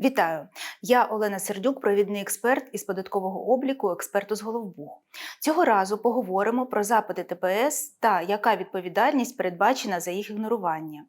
Вітаю! Я Олена Сердюк, провідний експерт із податкового обліку, експерту з Головбух. Цього разу поговоримо про запити ТПС та яка відповідальність передбачена за їх ігнорування.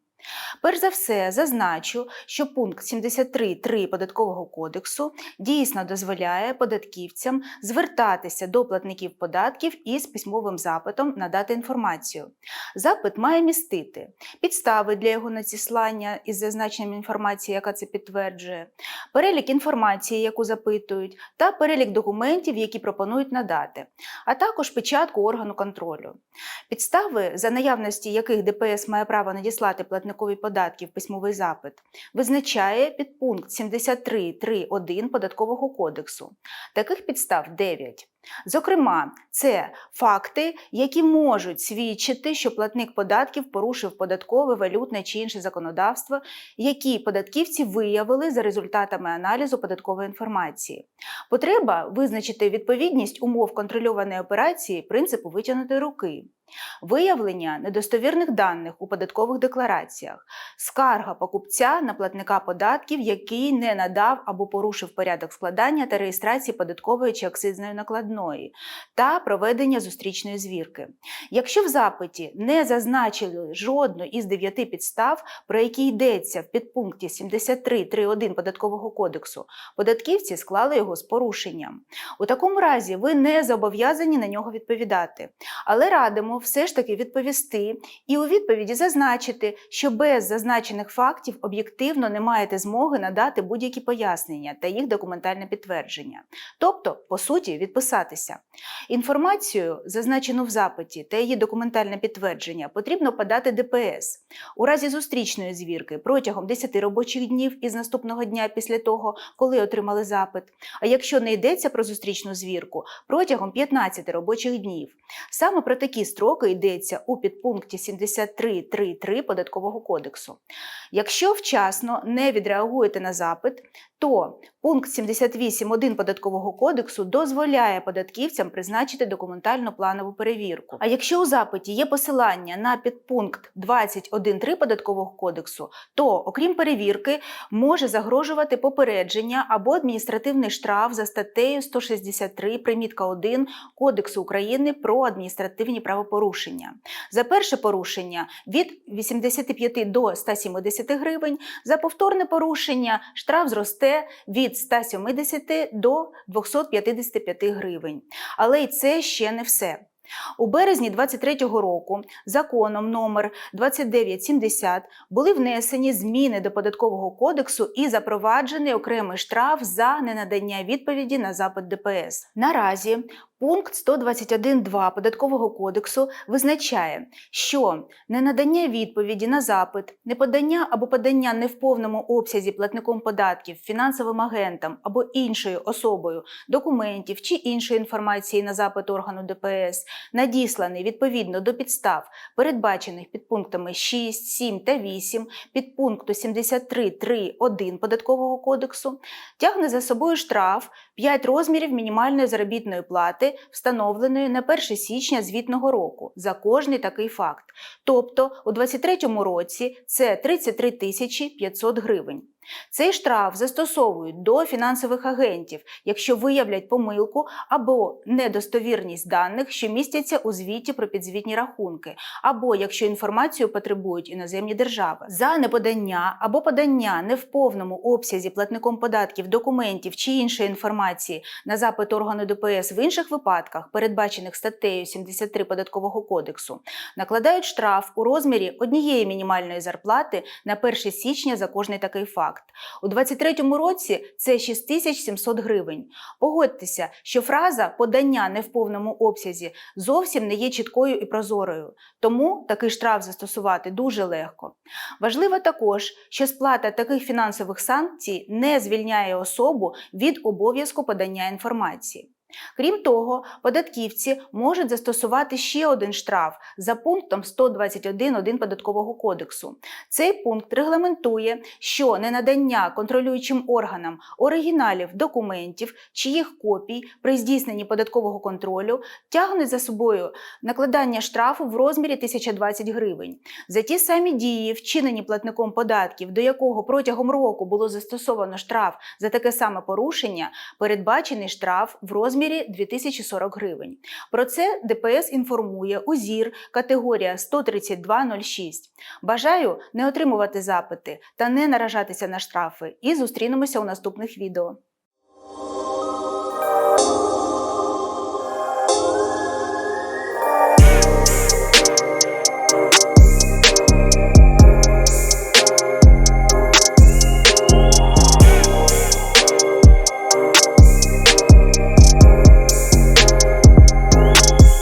Перш за все, зазначу, що пункт 73.3 податкового кодексу дійсно дозволяє податківцям звертатися до платників податків із письмовим запитом надати інформацію. Запит має містити підстави для його надіслання із зазначенням інформації, яка це підтверджує, перелік інформації, яку запитують, та перелік документів, які пропонують надати, а також печатку органу контролю. Підстави, за наявності яких ДПС має право надіслати платникові податків письмовий запит, визначає підпункт 73.3.1 Податкового кодексу. Таких підстав 9. Зокрема, це факти, які можуть свідчити, що платник податків порушив податкове, валютне чи інше законодавство, які податківці виявили за результатами аналізу податкової інформації. Потреба визначити відповідність умов контрольованої операції принципу витягнутої руки. Виявлення недостовірних даних у податкових деклараціях, скарга покупця на платника податків, який не надав або порушив порядок складання та реєстрації податкової чи акцизної накладної, та проведення зустрічної звірки. Якщо в запиті не зазначили жодну із дев'яти підстав, про які йдеться в підпункті 73.3.1 Податкового кодексу, податківці склали його з порушенням. У такому разі ви не зобов'язані на нього відповідати, але радимо все ж таки відповісти і у відповіді зазначити, що без зазначених фактів об'єктивно не маєте змоги надати будь-які пояснення та їх документальне підтвердження. Тобто, по суті, відписатися. Інформацію, зазначену в запиті та її документальне підтвердження, потрібно подати ДПС. У разі зустрічної звірки протягом 10 робочих днів із наступного дня після того, коли отримали запит. А якщо не йдеться про зустрічну звірку, протягом 15 робочих днів. Саме про такі строки йдеться у підпункті 73.3.3 Податкового кодексу. Якщо вчасно не відреагуєте на запит, то пункт 78.1 Податкового кодексу дозволяє податківцям призначити документальну планову перевірку. А якщо у запиті є посилання на підпункт 21.3 Податкового кодексу, то, окрім перевірки, може загрожувати попередження або адміністративний штраф за статтею 163 примітка 1 Кодексу України про адміністративні правопорушення. За перше порушення від 85 до 170 гривень, за повторне порушення штраф зросте від 170 до 255 гривень. Але й це ще не все. У березні 2023 року законом номер 2970 були внесені зміни до податкового кодексу і запроваджений окремий штраф за ненадання відповіді на запит ДПС. Наразі Пункт 121.2 Податкового кодексу визначає, що ненадання відповіді на запит, неподання або подання не в повному обсязі платником податків, фінансовим агентам або іншою особою документів чи іншої інформації на запит органу ДПС, надісланий відповідно до підстав, передбачених підпунктами 6, 7 та 8 підпункту 73.3.1 Податкового кодексу, тягне за собою штраф 5 розмірів мінімальної заробітної плати встановленої на 1 січня звітного року за кожний такий факт. Тобто у 2023 році це 33 тисячі 500 гривень. Цей штраф застосовують до фінансових агентів, якщо виявлять помилку або недостовірність даних, що містяться у звіті про підзвітні рахунки, або якщо інформацію потребують іноземні держави. За неподання або подання не в повному обсязі платником податків документів чи іншої інформації на запит органу ДПС в інших випадках, передбачених статтею 73 податкового кодексу, накладають штраф у розмірі однієї мінімальної зарплати на 1 січня за кожний такий факт. У 2023 році це 6700 гривень. Погодьтеся, що фраза подання не в повному обсязі зовсім не є чіткою і прозорою, тому такий штраф застосувати дуже легко. Важливо також, що сплата таких фінансових санкцій не звільняє особу від обов'язку подання інформації. Крім того, податківці можуть застосувати ще один штраф за пунктом 121.1 Податкового кодексу. Цей пункт регламентує, що ненадання контролюючим органам оригіналів документів чи їх копій при здійсненні податкового контролю тягне за собою накладання штрафу в розмірі 1020 гривень. За ті самі дії, вчинені платником податків, до якого протягом року було застосовано штраф за таке саме порушення, передбачений штраф в розмірі 2040 гривень. Про це ДПС інформує УЗІР категорія 13206. Бажаю не отримувати запити та не наражатися на штрафи і зустрінемося у наступних відео.